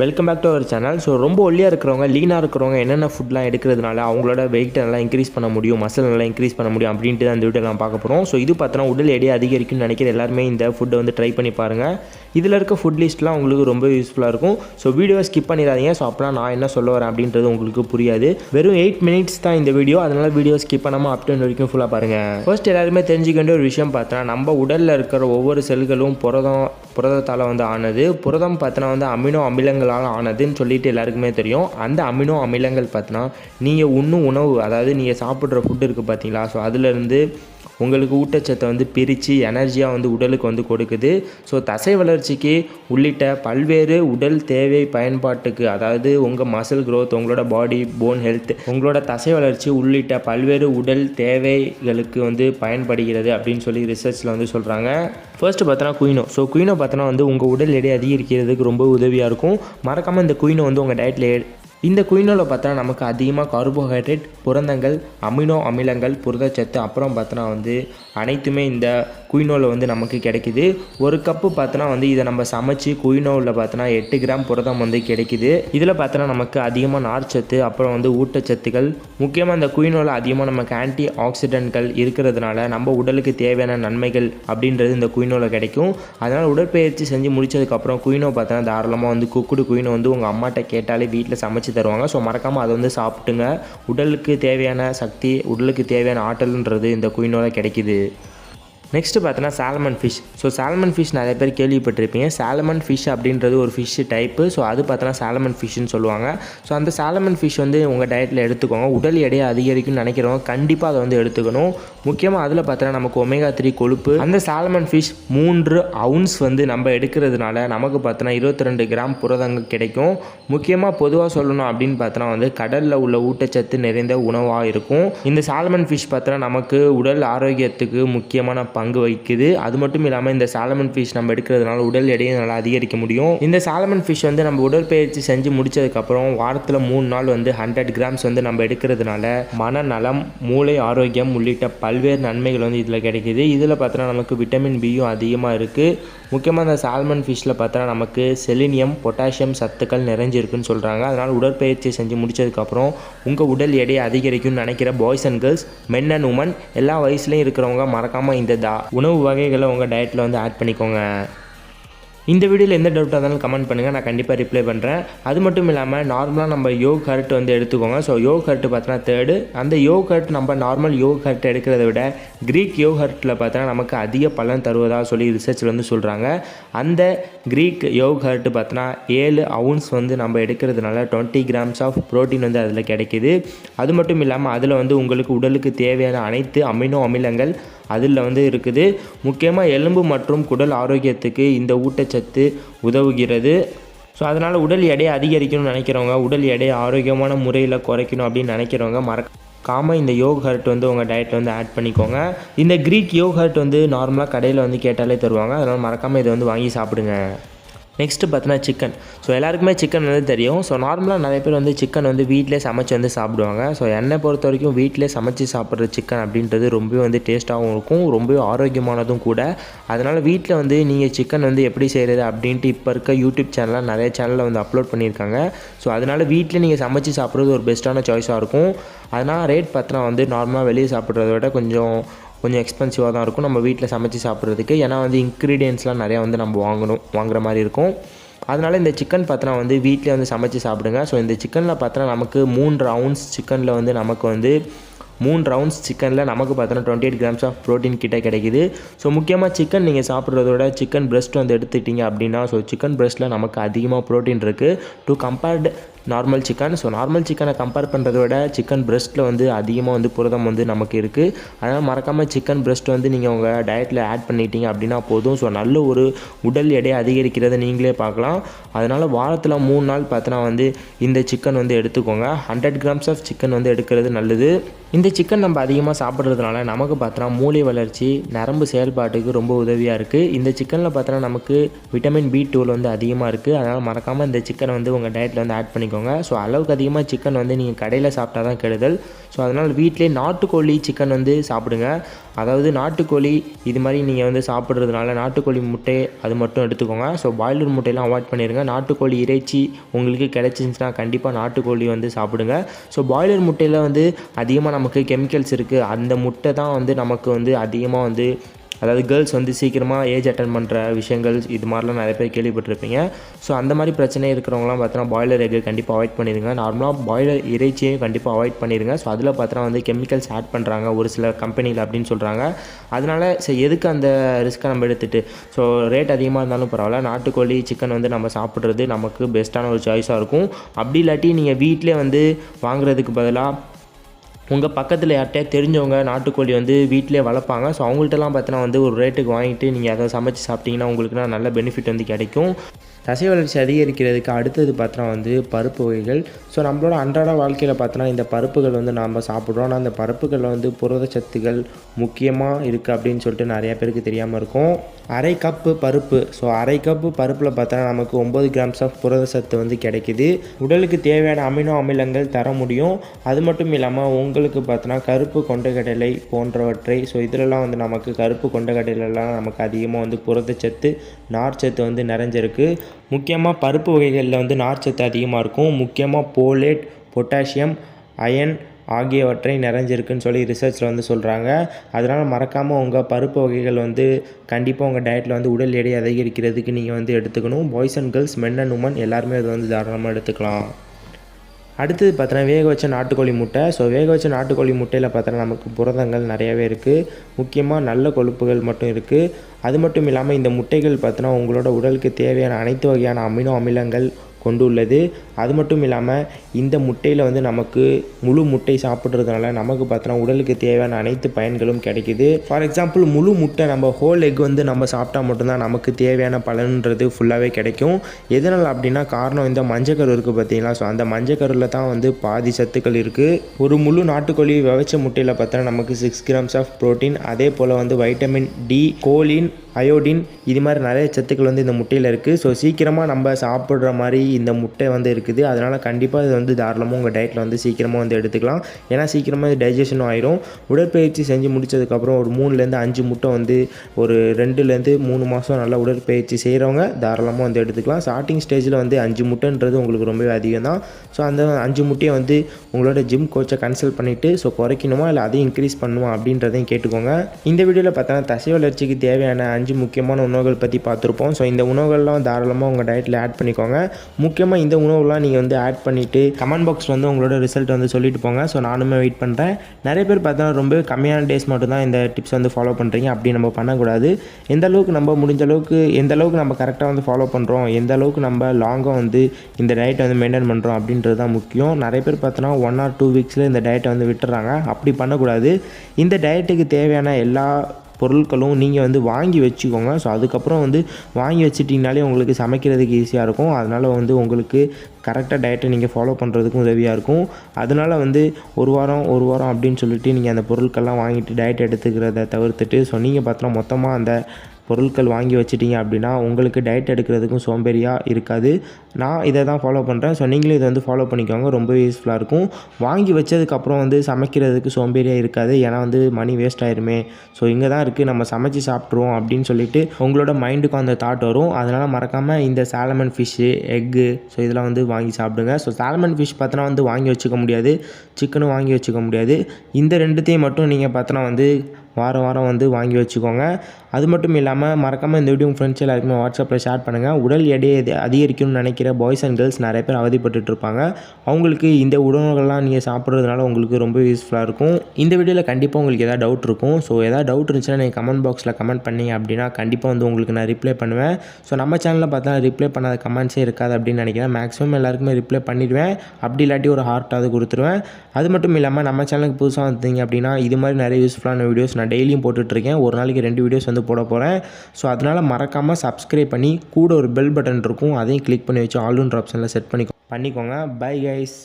Welcome back to our channel so ரொம்ப ஒல்லியாக இருக்கிறவங்க லீனாக இருக்கிறவங்க என்னென்ன ஃபுட்லாம் எடுக்கிறதுனால அவங்களோட வெயிட்டை நல்லா இன்க்ரீஸ் பண்ண முடியும் மசில் நல்லா இன்க்ரீஸ் பண்ண முடியும் அப்படின்ட்டு தான் இந்த வீடியோ நான் பார்க்க போகிறோம் ஸோ இது பார்த்தோன்னா உடல் எடை அதிகரிக்கும்னு நினைக்கிற எல்லாருமே இந்த ஃபுட்டை வந்து ட்ரை பண்ணி பாருங்கள் இதில் இருக்க ஃபுட் லிஸ்ட்லாம் உங்களுக்கு ரொம்ப யூஸ்ஃபுல்லாக இருக்கும். ஸோ வீடியோவை ஸ்கிப் பண்ணிடாதீங்க. ஸோ அப்போலாம் நான் என்ன சொல்ல வரேன் அப்படின்றது உங்களுக்கு புரியாது. வெறும் எயிட் மினிட்ஸ் தான் இந்த வீடியோ அதனால் வீடியோ ஸ்கிப் பண்ணாமல் அப் வரைக்கும் ஃபுல்லாக பாருங்கள் ஃபர்ஸ்ட் எல்லாருமே தெரிஞ்சுக்கின்ற ஒரு விஷயம் பார்த்தோன்னா நம்ம உடலில் இருக்கிற ஒவ்வொரு செல்களும் புரதம் புரதத்தால் வந்து ஆனது. புரதம் பார்த்தோன்னா வந்து அமினோ அமிலங்களால் ஆனதுன்னு சொல்லிட்டு எல்லாருக்குமே தெரியும். அந்த அமினோ அமிலங்கள் பார்த்தினா நீங்கள் உண்ணும் உணவு அதாவது நீங்கள் சாப்பிட்ற ஃபுட் இருக்குது பார்த்தீங்களா? ஸோ அதுலேருந்து உங்களுக்கு ஊட்டச்சத்தை வந்து பிரித்து எனர்ஜியாக வந்து உடலுக்கு வந்து கொடுக்குது. ஸோ தசை வளர்ச்சிக்கு உள்ளிட்ட பல்வேறு உடல் தேவை பயன்பாட்டுக்கு அதாவது உங்கள் மசில் க்ரோத் உங்களோட பாடி போன் ஹெல்த் உங்களோட தசை வளர்ச்சி உள்ளிட்ட பல்வேறு உடல் தேவைகளுக்கு வந்து பயன்படுகிறது அப்படின்னு சொல்லி ரிசர்ச்சில் வந்து சொல்கிறாங்க ஃபர்ஸ்ட் பார்த்தோன்னா குயினோ. ஸோ குயினோ பார்த்தோன்னா வந்து உங்கள் உடல் எடை அதிகரிக்கிறதுக்கு ரொம்ப உதவியாக இருக்கும். மறக்காமல் இந்த குயினோ வந்து உங்கள் டயட்டில் இந்த குயினோவில் பார்த்தா நமக்கு அதிகமாக கார்போஹைட்ரேட் புரதங்கள் அமினோ அமிலங்கள் புரதச்சத்து அப்புறம் பார்த்தோன்னா வந்து அனைத்துமே இந்த குயினோவில் வந்து நமக்கு கிடைக்குது. ஒரு கப்பு பார்த்தோன்னா வந்து இதை நம்ம சமைச்சு குயினோவில் பார்த்தோன்னா எட்டு கிராம் புரதம் வந்து கிடைக்குது. இதில் பார்த்தோன்னா நமக்கு அதிகமாக நார்ச்சத்து அப்புறம் வந்து ஊட்டச்சத்துக்கள் முக்கியமாக இந்த குயினோவில் அதிகமாக நமக்கு ஆன்டி ஆக்சிடென்ட்கள் இருக்கிறதுனால நம்ம உடலுக்கு தேவையான நன்மைகள் அப்படின்றது இந்த குயினோவில் கிடைக்கும். அதனால் உடற்பயிற்சி செஞ்சு முடிச்சதுக்கப்புறம் குயினோ பார்த்தோன்னா தாராளமாக வந்து குக்குடு குயினோ வந்து உங்கள் அம்மாட்ட கேட்டாலே வீட்டில் சமைச்சு தருவாங்க. ஸோ மறக்காமல் அதை வந்து சாப்பிட்டுங்க. உடலுக்கு தேவையான சக்தி உடலுக்கு தேவையான ஆற்றல்ன்றது இந்த குயினோவில் கிடைக்குது. நெக்ஸ்ட்டு பார்த்தோன்னா salmon fish so salmon fish நிறைய பேர் கேள்விப்பட்டிருப்பீங்க. சாலமன் ஃபிஷ் அப்படின்றது ஒரு ஃபிஷ் டைப்பு ஸோ அது பார்த்தோன்னா சாலமன் ஃபிஷ்னு சொல்லுவாங்க. ஸோ அந்த சாலமன் ஃபிஷ் வந்து உங்கள் டயட்டில் எடுத்துக்கோங்க. உடல் எடையை அதிகரிக்கும்னு நினைக்கிறவங்க கண்டிப்பாக அதை வந்து எடுத்துக்கணும். முக்கியமாக அதில் பார்த்தோன்னா நமக்கு ஒமேகா த்ரீ கொழுப்பு. அந்த சாலமன் ஃபிஷ் மூன்று அவுன்ஸ் வந்து நம்ம எடுக்கிறதுனால நமக்கு பார்த்தோன்னா இருபத்தி ரெண்டு கிராம் புரதங்கள் கிடைக்கும். முக்கியமாக பொதுவாக சொல்லணும் அப்படின்னு பார்த்தோன்னா வந்து கடலில் உள்ள ஊட்டச்சத்து நிறைந்த உணவாக இருக்கும். இந்த சாலமன் ஃபிஷ் பார்த்தோன்னா நமக்கு உடல் ஆரோக்கியத்துக்கு முக்கியமான பங்கு வகிக்குது. அது மட்டும் இல்லாமல் இந்த சாலமன் ஃபிஷ் நம்ம எடுக்கிறதுனால உடல் எடையை நல்லா அதிகரிக்க முடியும். இந்த சாலமன் ஃபிஷ் வந்து நம்ம உடற்பயிற்சி செஞ்சு முடிச்சதுக்கப்புறம் வாரத்தில் மூணு நாள் வந்து ஹண்ட்ரட் கிராம்ஸ் வந்து நம்ம எடுக்கிறதுனால மனநலம் மூளை ஆரோக்கியம் உள்ளிட்ட பல்வேறு நன்மைகள் வந்து இதில் கிடைக்குது. இதில் பார்த்தோன்னா நமக்கு விட்டமின் பியும் அதிகமாக இருக்குது முக்கியமாக இந்த சால்மன் ஃபிஷ்ஷில் பார்த்தா நமக்கு செலினியம் பொட்டாசியம் சத்துக்கள் நிறைஞ்சிருக்குன்னு சொல்கிறாங்க அதனால் உடற்பயிற்சி செஞ்சு முடிச்சதுக்கப்புறம் உங்கள் உடல் எடையை அதிகரிக்கும்னு நினைக்கிற boys and girls men and women எல்லா வயசுலேயும் இருக்கிறவங்க மறக்காமல் இந்த தா உணவு வகைகளை உங்கள் டயட்டில் வந்து ஆட் பண்ணிக்கோங்க. இந்த வீடியோவில் எந்த டவுட்டாக இருந்தாலும் கமெண்ட் பண்ணுங்கள் நான் கண்டிப்பாக ரிப்ளை பண்ணுறேன் அது மட்டும் இல்லாமல் நார்மலாக நம்ம யோக் ஹர்ட் வந்து எடுத்துக்கோங்க. ஸோ யோக் கரெக்ட் பார்த்தோன்னா தேர்டு அந்த யோக் கரெக்ட் நம்ம நார்மல் யோக் கரெக்ட் எடுக்கிறத விட க்ரீக் யோக் ஹர்ட்டில் பார்த்தோன்னா நமக்கு அதிக பலன் தருவதாக சொல்லி ரிசர்ச்சில் வந்து சொல்கிறாங்க அந்த க்ரீக் யோக் ஹர்ட் பார்த்தோன்னா ஏழு அவுன்ஸ் வந்து நம்ம எடுக்கிறதுனால டுவெண்ட்டி கிராம்ஸ் ஆஃப் ப்ரோட்டீன் வந்து அதில் கிடைக்கிது. அது மட்டும் இல்லாமல் அதில் வந்து உங்களுக்கு உடலுக்கு தேவையான அனைத்து அமினோ அமிலங்கள் அதில் வந்து இருக்குது. முக்கியமாக எலும்பு மற்றும் குடல் ஆரோக்கியத்துக்கு இந்த ஊட்டச்சத்து உதவுகிறது. ஸோ அதனால் உடல் எடையை அதிகரிக்கணும்னு நினைக்கிறவங்க உடல் எடையை ஆரோக்கியமான முறையில் குறைக்கணும் அப்படின்னு நினைக்கிறவங்க மறக்க காம இந்த யோகர்ட் ஹர்ட் வந்து உங்கள் டயட்டில் வந்து ஆட் பண்ணிக்கோங்க. இந்த க்ரீக் யோகர்ட் வந்து நார்மலாக கடையில் வந்து கேட்டாலே தருவாங்க. அதனால் மறக்காமல் இதை வந்து வாங்கி சாப்பிடுங்க. நெக்ஸ்ட்டு பார்த்தீங்கன்னா சிக்கன் ஸோ எல்லாருக்குமே சிக்கன் வந்து தெரியும். ஸோ நார்மலாக நிறைய பேர் வந்து சிக்கன் வந்து வீட்டிலே சமைச்சு வந்து சாப்பிடுவாங்க. ஸோ என்னை பொறுத்த வரைக்கும் வீட்டிலே சமைச்சு சாப்பிட்ற சிக்கன் அப்படின்றது ரொம்பவே வந்து டேஸ்ட்டாகவும் இருக்கும். ரொம்பவே ஆரோக்கியமானதும் கூட. அதனால் வீட்டில் வந்து நீங்கள் சிக்கன் வந்து எப்படி செய்கிறது அப்படின்ட்டு இப்போ இருக்க யூடியூப் சேனலாக நிறைய சேனலில் வந்து அப்லோட் பண்ணியிருக்காங்க. ஸோ அதனால் வீட்டில் நீங்கள் சமைச்சு சாப்பிட்றது ஒரு பெஸ்ட்டான சாய்ஸாக இருக்கும். அதனால் ரேட் பார்த்தனா வந்து நார்மலாக வெளியே சாப்பிட்றத விட கொஞ்சம் கொஞ்சம் எக்ஸ்பென்சிவாக தான் இருக்கும். நம்ம வீட்டில் சமைச்சு சாப்பிட்றதுக்கு. ஏன்னா வந்து இன்க்ரீடியன்ஸ்லாம் நிறையா வந்து நம்ம வாங்கணும் வாங்குற மாதிரி இருக்கும். அதனால் இந்த சிக்கன் பார்த்தோன்னா வந்து வீட்டில் வந்து சமைச்சு சாப்பிடுங்க. ஸோ இந்த சிக்கனில் பார்த்தோன்னா நமக்கு மூணு ரவுண்ட்ஸ் சிக்கனில் வந்து நமக்கு வந்து மூணு ரவுண்ட்ஸ் சிக்கனில் நமக்கு பார்த்தோன்னா twenty eight grams of protein கிட்டே கிடைக்குது. ஸோ முக்கியமாக சிக்கன் நீங்கள் சாப்பிட்றதோட சிக்கன் பிரஸ்ட் வந்து எடுத்துக்கிட்டிங்க அப்படின்னா ஸோ சிக்கன் பிரஸ்ட்டில் நமக்கு அதிகமாக ப்ரோட்டீன் இருக்குது to compared normal chicken so normal சிக்கனை கம்பேர் பண்ணுறத விட சிக்கன் breastல வந்து அதிகமாக வந்து புரதம் வந்து நமக்கு இருக்குது அதனால் மறக்காமல் சிக்கன் breast வந்து நீங்கள் உங்கள் டயட்டில் ஆட் பண்ணிட்டீங்க அப்படின்னா போதும். ஸோ நல்ல ஒரு உடல் எடையை அதிகரிக்கிறத நீங்களே பார்க்கலாம். அதனால் வாரத்தில் மூணு நாள் பார்த்தோன்னா வந்து இந்த சிக்கன் வந்து எடுத்துக்கோங்க. ஹண்ட்ரட் கிராம்ஸ் ஆஃப் சிக்கன் வந்து எடுக்கிறது நல்லது. இந்த சிக்கன் நம்ம அதிகமாக சாப்பிட்றதுனால நமக்கு பார்த்தோன்னா மூளை வளர்ச்சி நரம்பு செயல்பாட்டுக்கு ரொம்ப உதவியாக இருக்குது இந்த சிக்கனில் பார்த்தோன்னா நமக்கு விட்டமின் பி டூவில் வந்து அதிகமாக இருக்குது அதனால் மறக்காமல் இந்த சிக்கனை வந்து உங்கள் டயட்டில் வந்து ஆட் பண்ணி பண்ணிக்கோங்க. ஸோ அளவுக்கு அதிகமாக சிக்கன் வந்து நீங்கள் கடையில் சாப்பிட்டா தான் கெடுதல். ஸோ அதனால் வீட்டிலே நாட்டுக்கோழி சிக்கன் வந்து சாப்பிடுங்க. அதாவது நாட்டுக்கோழி இது மாதிரி நீங்கள் வந்து சாப்பிட்றதுனால நாட்டுக்கோழி முட்டை அது மட்டும் எடுத்துக்கோங்க. ஸோ பாய்லர் முட்டையெல்லாம் அவாய்ட் பண்ணிடுங்க நாட்டுக்கோழி இறைச்சி உங்களுக்கு கிடச்சிருந்துச்சுன்னா கண்டிப்பாக நாட்டுக்கோழி வந்து சாப்பிடுங்க. ஸோ பாய்லர் முட்டையில் வந்து அதிகமாக நமக்கு கெமிக்கல்ஸ் இருக்குது அந்த முட்டை தான் வந்து நமக்கு வந்து அதிகமாக வந்து அதாவது கேர்ள்ஸ் வந்து சீக்கிரமாக ஏஜ் அட்டன் பண்ணுற விஷயங்கள் இது மாதிரிலாம் நிறைய பேர் கேள்விப்பட்டிருப்பீங்க. ஸோ அந்த மாதிரி பிரச்சனை இருக்கிறவங்களாம் பார்த்தீங்கன்னா பாய்லர் எக்கு கண்டிப்பாக அவாய்ட் பண்ணிடுங்க நார்மலாக பாய்லர் இறைச்சியையும் கண்டிப்பாக அவாய்ட் பண்ணிடுங்க ஸோ அதில் பார்த்தீங்கன்னா வந்து கெமிக்கல்ஸ் ஆட் பண்ணுறாங்க ஒரு சில கம்பெனியில் அப்படின்னு சொல்கிறாங்க அதனால் சரி எதுக்கு அந்த ரிஸ்க்கை நம்ம எடுத்துகிட்டு ஸோ ரேட் அதிகமாக இருந்தாலும் பரவாயில்ல. நாட்டுக்கோழி சிக்கன் வந்து நம்ம சாப்பிட்றது நமக்கு பெஸ்ட்டான ஒரு சாய்ஸாக இருக்கும். அப்படி இல்லாட்டி நீங்கள் வீட்டிலே வந்து வாங்குறதுக்கு பதிலாக உங்கள் பக்கத்தில் யார்கிட்டயா தெரிஞ்சவங்க நாட்டுக்கோழி வந்து வீட்டிலே வளர்ப்பாங்க. ஸோ அவங்கள்ட்டலாம் பார்த்தீங்கன்னா வந்து ஒரு ரேட்டுக்கு வாங்கிட்டு நீங்கள் அதை சமைச்சு சாப்பிட்டீங்கன்னா உங்களுக்குனா நல்ல பெனிஃபிட் வந்து கிடைக்கும். தசை வளர்ச்சி அதிகரிக்கிறதுக்கு அடுத்தது பார்த்தோன்னா வந்து பருப்பு வகைகள். ஸோ நம்மளோட அன்றாட வாழ்க்கையில் பார்த்தோன்னா இந்த பருப்புகள் வந்து நாம் சாப்பிட்றோம். ஆனால் அந்த பருப்புகளில் வந்து புரதச்சத்துகள் முக்கியமாக இருக்குது அப்படின்னு சொல்லிட்டு நிறையா பேருக்கு தெரியாமல் இருக்கும். அரை கப்பு பருப்பு. ஸோ அரை கப்பு பருப்பில் பார்த்தோன்னா நமக்கு ஒம்பது கிராம்ஸ் ஆஃப் புரதச்சத்து வந்து கிடைக்குது. உடலுக்கு தேவையான அமினோ அமிலங்கள் தர முடியும். அது மட்டும் இல்லாமல் உங்களுக்கு பார்த்தோன்னா கருப்பு கொண்டக்கடலை போன்றவற்றை ஸோ இதிலெல்லாம் வந்து நமக்கு கருப்பு கொண்டக்கடலைலாம் நமக்கு அதிகமாக வந்து புரதச்சத்து நார்ச்சத்து வந்து நிறைஞ்சிருக்கு. முக்கியமாக பருப்பு வகைகளில் வந்து நார்ச்சத்து அதிகமாக இருக்கும். முக்கியமாக போலேட் பொட்டாசியம் அயன் ஆகியவற்றை நிறைஞ்சிருக்குன்னு சொல்லி ரிசர்ச்சில் வந்து சொல்கிறாங்க அதனால் மறக்காமல் உங்கள் பருப்பு வகைகள் வந்து கண்டிப்பாக உங்கள் டயட்டில் வந்து உடல் எடை அதிகரிக்கிறதுக்கு நீங்கள் வந்து எடுத்துக்கணும். Boys and girls men and women எல்லாருமே அதை வந்து தாராளமாக எடுத்துக்கலாம். அடுத்தது பார்த்தோன்னா வேக வச்ச நாட்டுக்கோழி முட்டை. ஸோ வேக வச்ச நாட்டுக்கோழி முட்டையில் பார்த்தோன்னா நமக்கு புரதங்கள் நிறையவே இருக்குது முக்கியமாக நல்ல கொழுப்புகள் மட்டும் இருக்குது அது மட்டும் இல்லாமல் இந்த முட்டைகள் பார்த்தோன்னா உங்களோட உடலுக்கு தேவையான அனைத்து வகையான அமினோ அமிலங்கள் கொண்டுள்ளது. அது மட்டும் இல்லாமல் இந்த முட்டையில் வந்து நமக்கு முழு முட்டை சாப்பிட்றதுனால நமக்கு பார்த்தோன்னா உடலுக்கு தேவையான அனைத்து பயன்களும் கிடைக்குது. ஃபார் எக்ஸாம்பிள் முழு முட்டை நம்ம ஹோல் எக் வந்து நம்ம சாப்பிட்டா மட்டும்தான் நமக்கு தேவையான பலன்றது ஃபுல்லாகவே கிடைக்கும். எதனால் அப்படின்னா காரணம் இந்த மஞ்சக்கரு இருக்குது பார்த்தீங்களா ஸோ அந்த மஞ்சக்கருவில் தான் வந்து பாதி சத்துக்கள் இருக்குது ஒரு முழு நாட்டுக்கோழி விவச்ச முட்டையில் பார்த்தோன்னா நமக்கு சிக்ஸ் கிராம்ஸ் ஆஃப் ப்ரோட்டீன் அதே போல் வந்து வைட்டமின் டி கோலின் அயோடின் இது மாதிரி நிறைய சத்துக்கள் வந்து இந்த முட்டையில் இருக்குது ஸோ சீக்கிரமாக நம்ம சாப்பிட்ற மாதிரி இந்த முட்டை வந்து இருக்குது. அதனால் கண்டிப்பாக இது வந்து தாராளமாக உங்கள் டயட்டில் வந்து சீக்கிரமாக வந்து எடுத்துக்கலாம். ஏன்னா சீக்கிரமாக இது டைஜஷனும் ஆயிரும். உடற்பயிற்சி செஞ்சு முடிச்சதுக்கப்புறம் ஒரு மூணுலேருந்து அஞ்சு முட்டை வந்து ஒரு ரெண்டுலேருந்து மூணு மாதம் நல்லா உடற்பயிற்சி செய்கிறவங்க தாராளமாக வந்து எடுத்துக்கலாம். ஸ்டார்டிங் ஸ்டேஜில் வந்து அஞ்சு முட்டைன்றது உங்களுக்கு ரொம்பவே அதிகம் தான். ஸோ அந்த அஞ்சு முட்டையை வந்து உங்களோட ஜிம் கோச்சை கன்சல்ட் பண்ணிவிட்டு ஸோ குறைக்கணுமா இல்லை அதையும் இன்க்ரீஸ் பண்ணுமா அப்படின்றதையும் கேட்டுக்கோங்க. இந்த வீடியோவில் பார்த்தோன்னா தசை வளர்ச்சிக்கு தேவையான அஞ்சு முக்கியமான உணவுகள் பற்றி பார்த்துருப்போம். ஸோ இந்த உணவுகள்லாம் தாராளமாக உங்கள் டயட்டில் ஆட் பண்ணிக்கோங்க. முக்கியமாக இந்த உணவுலாம் நீங்கள் வந்து ஆட் பண்ணிவிட்டு கமெண்ட் பாக்ஸ் வந்து உங்களோட ரிசல்ட் வந்து சொல்லிட்டு போங்க. ஸோ நானுமே வெயிட் பண்ணுறேன் நிறைய பேர் பார்த்தோன்னா ரொம்ப கம்மியான டேஸ் மட்டும் தான் இந்த டிப்ஸ் வந்து ஃபாலோ பண்ணுறீங்க அப்படி நம்ம பண்ணக்கூடாது. எந்த அளவுக்கு நம்ம முடிஞ்ச அளவுக்கு எந்த அளவுக்கு நம்ம கரெக்டாக வந்து ஃபாலோ பண்ணுறோம் எந்த அளவுக்கு நம்ம லாங்காக வந்து இந்த டயட்டை வந்து மெயின்டைன் பண்ணுறோம் அப்படின்றது தான் முக்கியம். நிறைய பேர் பார்த்தோன்னா ஒன் ஆர் டூ வீக்ஸில் இந்த டயட்டை வந்து விட்டுறாங்க. அப்படி பண்ணக்கூடாது. இந்த டயட்டுக்கு தேவையான எல்லா பொருட்களும் நீங்கள் வந்து வாங்கி வச்சுக்கோங்க. ஸோ அதுக்கப்புறம் வந்து வாங்கி வச்சிட்டிங்கனாலே உங்களுக்கு சமைக்கிறதுக்கு ஈஸியாக இருக்கும். அதனால் வந்து உங்களுக்கு கரெக்டாக டயட்டை நீங்கள் ஃபாலோ பண்ணுறதுக்கும் உதவியாக இருக்கும். அதனால் வந்து ஒரு வாரம் ஒரு வாரம் அப்படின்னு சொல்லிட்டு நீங்கள் அந்த பொருட்கள்லாம் வாங்கிட்டு டயட் எடுத்துக்கிறத தவிர்த்துட்டு ஸோ நீங்கள் பார்த்தோன்னா மொத்தமாக அந்த பொருட்கள் வாங்கி வச்சிட்டிங்க அப்படின்னா உங்களுக்கு டயட் எடுக்கிறதுக்கும் சோம்பேறியாக இருக்காது. நான் இதை தான் ஃபாலோ பண்ணுறேன் ஸோ நீங்களும் இதை வந்து ஃபாலோ பண்ணிக்கோங்க. ரொம்ப யூஸ்ஃபுல்லாக இருக்கும். வாங்கி வச்சதுக்கப்புறம் வந்து சமைக்கிறதுக்கு சோம்பேறியாக இருக்காது. ஏன்னா வந்து மணி வேஸ்ட் ஆயிருமே. ஸோ இங்கே தான் இருக்குது நம்ம சமைச்சு சாப்பிட்ருவோம் அப்படின்னு சொல்லிட்டு உங்களோட மைண்டுக்கும் அந்த தாட் வரும். அதனால் மறக்காமல் இந்த சாலமன் ஃபிஷ்ஷு எக்கு ஸோ இதெல்லாம் வந்து வாங்கி சாப்பிடுங்க. ஸோ சால்மன் ஃபிஷ் பார்த்தோன்னா வந்து வாங்கி வச்சுக்க முடியாது. சிக்கனும் வாங்கி வச்சுக்க முடியாது. இந்த ரெண்டுத்தையும் மட்டும் நீங்கள் பார்த்தோன்னா வந்து வாரம் வாரம் வந்து வாங்கி வச்சுக்கோங்க. அது மட்டும் இல்லாமல் மறக்காமல் இந்த வீடியோ உங்கள் ஃப்ரெண்ட்ஸ் எல்லாருக்குமே வாட்ஸ்அப்பில் ஷேர் பண்ணுங்கள் உடல் எடையை அதிகரிக்கணும்னு நினைக்கிற பாய்ஸ் அண்ட் கேர்ள்ஸ் நிறைய பேர் அவதிப்பட்டு இருப்பாங்க. அவங்களுக்கு இந்த உணவுகள்லாம் நீங்கள் சாப்பிட்றதுனால உங்களுக்கு ரொம்ப யூஸ்ஃபுல்லாக இருக்கும். இந்த வீடியோவில் கண்டிப்பாக உங்களுக்கு எதாவது டவுட் இருக்கும். ஸோ எதாவது டவுட் இருந்துச்சுன்னா நீங்கள் கமெண்ட் பாக்ஸில் கமெண்ட் பண்ணீங்க அப்படின்னா கண்டிப்பாக வந்து உங்களுக்கு நான் ரிப்ளை பண்ணுவேன். ஸோ நம்ம சேனலில் பார்த்தா ரிப்ளை பண்ணாத கமெண்ட்ஸே இருக்காது அப்படின்னு நினைக்கிறேன். மேக்ஸிமம் எல்லாருக்குமே ரிப்ளை பண்ணிடுவேன். அப்படி இல்லாட்டி ஒரு ஹார்ட்டாவது கொடுத்துருவேன். அது மட்டும் இல்லாமல் நம்ம சேனலுக்கு புதுசாக வந்தீங்க அப்படின்னா இது மாதிரி நிறைய யூஸ்ஃபுல்லான வீடியோஸ் நான் டெய்லியும் போட்டுட்ருக்கேன் ஒரு நாளைக்கு ரெண்டு வீடியோஸ் வந்து வந்து போட போகிறேன் ஸோ அதனால் மறக்காமல் சப்ஸ்கிரைப் பண்ணி கூட ஒரு பெல் பட்டன் இருக்கும். அதையும் கிளிக் பண்ணி வச்சு ஆல்ன்ற ஆப்ஷனில் செட் பண்ணி பண்ணிக்கோங்க. Bye guys